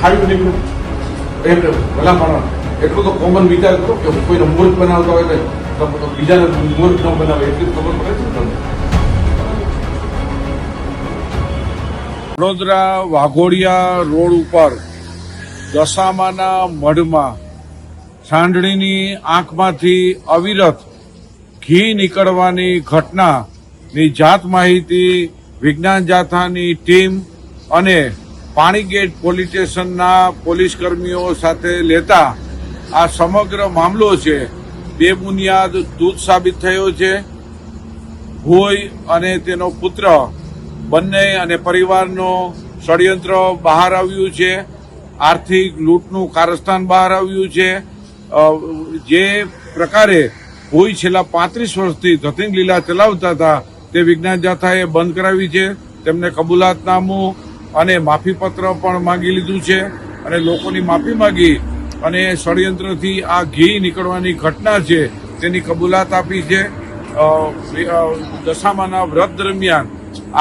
થાળી નીકળું એટલે ભલા પણ એટલું તો કોમન વિચાર કરો કે કોઈને મૂર્ખ બનાવતા હોય એટલે બીજાને મૂર્ખ ન બનાવે, એટલી ખબર પડે છે તમને? વડોદરા વાઘોડિયા રોડ ઉપર દશામાના મઢમાં સાંડણીની આંખમાંથી અવિરત ઘી નીકળવાની ઘટનાની જાત માહિતી વિજ્ઞાન જાથાની ટીમ અને પાણીગેટ પોલીસ સ્ટેશનના પોલીસ કર્મીઓ સાથે લેતા આ સમગ્ર મામલો છે બેબુનિયાદ દૂધ સાબિત થયો છે. ભોય અને તેનો પુત્ર, બંને અને પરિવારનો ષડયંત્ર બહાર આવ્યું છે. આર્થિક લૂંટનું કારસ્થાન બહાર આવ્યું છે. જે પ્રકારે ભોઈ છેલ્લા પાંત્રીસ વર્ષથી ધતિંગ લીલા ચલાવતા હતા, તે વિજ્ઞાન જાથાએ બંધ કરાવી છે. તેમને કબૂલાતનામું અને માફીપત્ર પણ માંગી લીધું છે અને લોકોની માફી માંગી અને ષડયંત્રથી આ ઘી નીકળવાની ઘટના છે તેની કબૂલાત આપી છે. દશામાના વ્રત દરમિયાન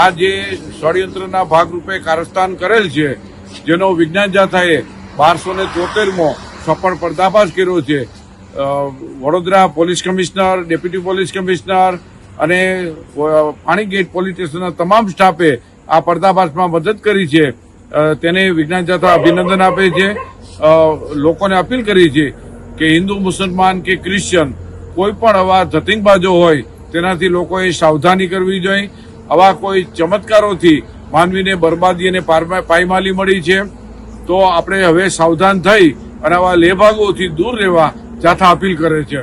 આ જે ષડયંત્રના ભાગરૂપે કારસ્તાન કરેલ છે, જેનો વિજ્ઞાન જાથાએ બારસો ને તોતેરમો સફળ પર્દાફાશ કર્યો છે. Vadodara police commissioner, deputy police commissioner અને પાણીગેટ પોલીસ સ્ટેશનના તમામ સ્ટાફે આ પર્દાફાશમાં મદદ કરી છે. તેને વિજ્ઞાન જાથા અભિનંદન આપે છે. લોકોને અપીલ કરી છે કે હિન્દુ, મુસલમાન કે ક્રિશ્ચન કોઈ પણ આવા ધતિંગબાજો હોય, તેનાથી લોકોએ સાવધાની કરવી જોઈએ. આવા કોઈ ચમત્કારોથી માનવીને બરબાદી અને પાયમાલી મળી છે. તો આપણે હવે સાવધાન થઈ અને આવા લેભાગોથી દૂર રહેવા જાથા અપીલ કરે છે.